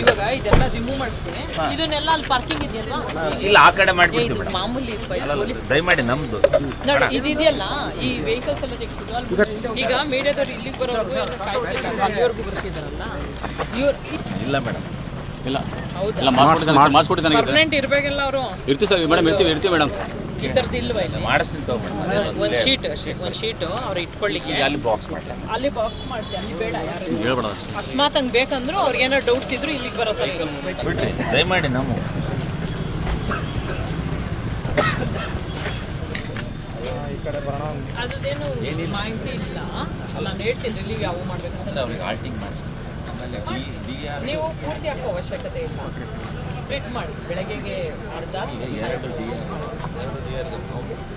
ಇವಾಗ ಇದೆಲ್ಲ ರಿಮೂವ್ ಮಾಡಿಸಿ. ಇದನ್ನೆಲ್ಲ ಅಲ್ಲಿ ಪಾರ್ಕಿಂಗ್ ಇದೆಯಲ್ಲ ಇಲ್ಲ ಆ ಕಡೆ ಮಾಡ್ಬಿಡ್ತೀವಿ ಮೇಡಮ್. ಮಾಮೂಲಿ ದಯಮಾಡಿ ನಮ್ದು. ನೋಡಿ ಇದಿದೆಯಲ್ಲ ಈ ವೆಹಿಕಲ್ಸ್ ಎಲ್ಲ ತೆಗೆದು ಅಲ್ಲಿ ಈಗ ಮೀಡಿಯಾದವ್ರು ಇಲ್ಲಿಗೆ ಅಲ್ಲಿವರೆಗೂ ಬರ್ತಿದಾರಲ್ಲ. ಇವ್ರು ಇಲ್ಲ ಮೇಡಮ್. ಇಲ್ಲ ಹೌದಾ? ಎಲ್ಲ ಮಾಡಿಸ್ಕೊಡಿ ಮಾಡಿಸ್ಕೊಡಿ ಚೆನ್ನಾಗಿದೆ ಪರ್ಮನೆಂಟ್ ಇರ್ಬೇಕಲ್ಲ ಅವರು. ಇರ್ತೀವಿ ಸರ್ ಮೇಡಮ್ ಇರ್ತೀವಿ ಇರ್ತೀವಿ ಮೇಡಮ್. ಈ ಥರದ್ದು ಇಲ್ವಾ ಇಲ್ಲಿ? ಮಾಡಿಸ್ತೀನಿ ತಗೋ ಒಂದು ಶೀಟ್ ಒಂದು ಶೀಟು ಅವ್ರು ಇಟ್ಕೊಳ್ಳಿಕ್ಕೆ. ಅಲ್ಲಿ ಬಾಕ್ಸ್ ಮಾಡ್ತಾರೆ ಅಲ್ಲಿ ಬಾಕ್ಸ್ ಮಾಡ್ಸಿ ಅಲ್ಲಿ ಬೇಡ ಯಾರು. ಹೇಳ್ಬೇಡ ಅಷ್ಟೇ. ಅಕಸ್ಮಾತ್ ಹಂಗೆ ಬೇಕಂದ್ರು ಅವ್ರಿಗೆ ಏನೋ ಡೌಟ್ಸ್ ಇದ್ರು ಇಲ್ಲಿಗೆ ಬರೋತಾರೆ ಬಿಡ್ರಿ ದಯಮಾಡಿ ನಾವು ಅದ್ರದ್ದೇನು ಮಾಹಿತಿ ಇಲ್ಲ. ನಾನು ಹೇಳ್ತೀನಿ ರಿಲೀವ್ ಯಾವ ಮಾಡಬೇಕು ಅವ್ರಿಗೆ ಆಲ್ಟಿಂಗ್ ಮಾಡಿಸ್ತೀನಿ. ನೀವು ಪೂರ್ತಿ ಹಾಕೋ ಅವಶ್ಯಕತೆ ಇಲ್ಲ. ಸ್ಪ್ಲಿಟ್ ಮಾಡಿ. ಬೆಳಗ್ಗೆಗೆ ಅರ್ಧ.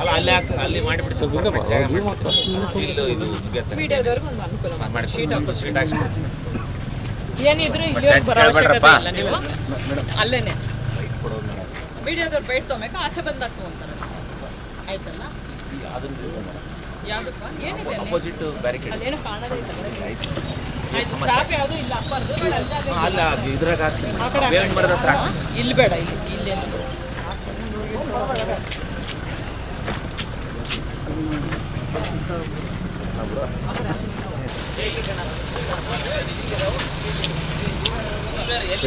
ಅಲ್ಲ ಅಲ್ಲಿ ಹಾಕಿ ಏನಿದ್ರು ಇಲ್ಲಿವರೆಗೆ ಬರೋ ಕೇಳ್ಬೇಡ್ರಪ್ಪ. ಅವಶ್ಯಕತೆ ಇಲ್ಲ ನೀವು? ಅಲ್ಲೇನೆ. ಕೊಡೋದು ಮೇಡಮ್. ಮೀಡಿಯಾದವ್ರು ಬೈಟ್ ತೊಗೊಬೇಕು? ಆಚೆ ಬಂದು ಆಯ್ತಲ್ಲ? ಯಾವ್ದಪ್ಪ? ಏನಿದೆ ಅಲ್ಲಿ? ಅಪೋಸಿಟ್ ಬ್ಯಾರಿಕೇಡ್ ಅಲ್ಲೇನೋ ಕಾಣದೇ ಇಲ್ಲ. ಆಯ್ತು. ಯಾವುದು ಇಲ್ಲ. ಅಪ್ಪಾರ್ದು ಬೇಡ. ಅಲ್ಲ ಇದ್ರಾಗ ಹಾಕ್ತೀನಿ. ಆ ಕಡೆ ಬೇವಿನ ಮರದ ಹತ್ರ ಹಾ? ಇಲ್ಲಿ ಬೇಡ ಇಲ್ಲಿ ಇಲ್ಲೇನು ப்ரோ